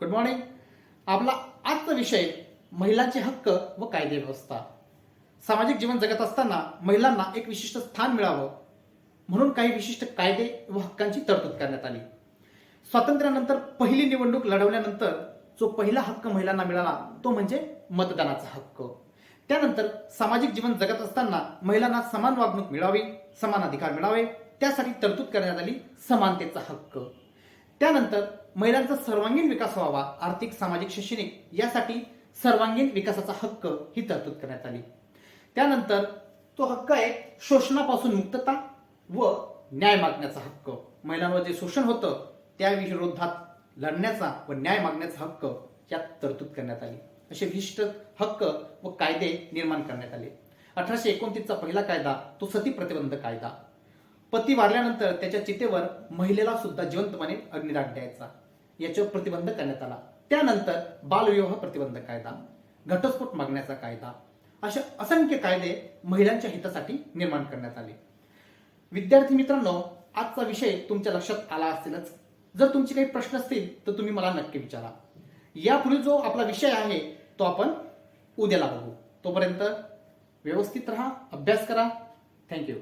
Good morning आपला आजचा विषय महिलांचे हक्क व कायदे व्यवस्था. सामाजिक जीवन जगत असताना महिलांना एक विशिष्ट स्थान मिळावं म्हणून काही विशिष्ट कायदे व हक्कांची तरतूद करण्यात आली. स्वातंत्र्यानंतर पहिली निवडणूक लढवल्यानंतर जो पहिला हक्क महिलांना मिळाला तो म्हणजे मतदानाचा हक्क. त्यानंतर सामाजिक जीवन जगत असताना महिलांना समान वागणूक मिळावी समान अधिकार मिळावे त्यासाठी तरतूद करण्यात आली समानतेचा हक्क. त्यानंतर महिलांचा सर्वांगीण विकास व्हावा आर्थिक सामाजिक शैक्षणिक यासाठी सर्वांगीण विकासाचा हक्क ही तरतूद करण्यात आली. त्यानंतर तो हक्क आहे शोषणापासून मुक्तता व न्याय मागण्याचा हक्क. महिलांवर जे शोषण होतं त्या विरोधात लढण्याचा व न्याय मागण्याचा हक्क यात तरतूद करण्यात आली. असे विशिष्ट हक्क व कायदे निर्माण करण्यात आले. अठराशे एकोणतीसचा पहिला कायदा तो सती प्रतिबंध कायदा. पती वाढल्यानंतर त्याच्या चितेवर महिलेला सुद्धा जिवंतपणे अग्निदाट द्यायचा. याच्यावर प्रतिबंध करण्यात आला. त्यानंतर बालविवाह प्रतिबंध कायदा घटस्फोट मागण्याचा कायदा अशा असंख्य कायदे महिलांच्या हितासाठी निर्माण करण्यात आले. विद्यार्थी मित्रांनो आजचा विषय तुमच्या लक्षात आला असेलच. जर तुमचे काही प्रश्न असतील तर तुम्ही मला नक्की विचारा. यापुढे जो आपला विषय आहे तो आपण उद्याला बघू. तोपर्यंत व्यवस्थित राहा अभ्यास करा. थँक्यू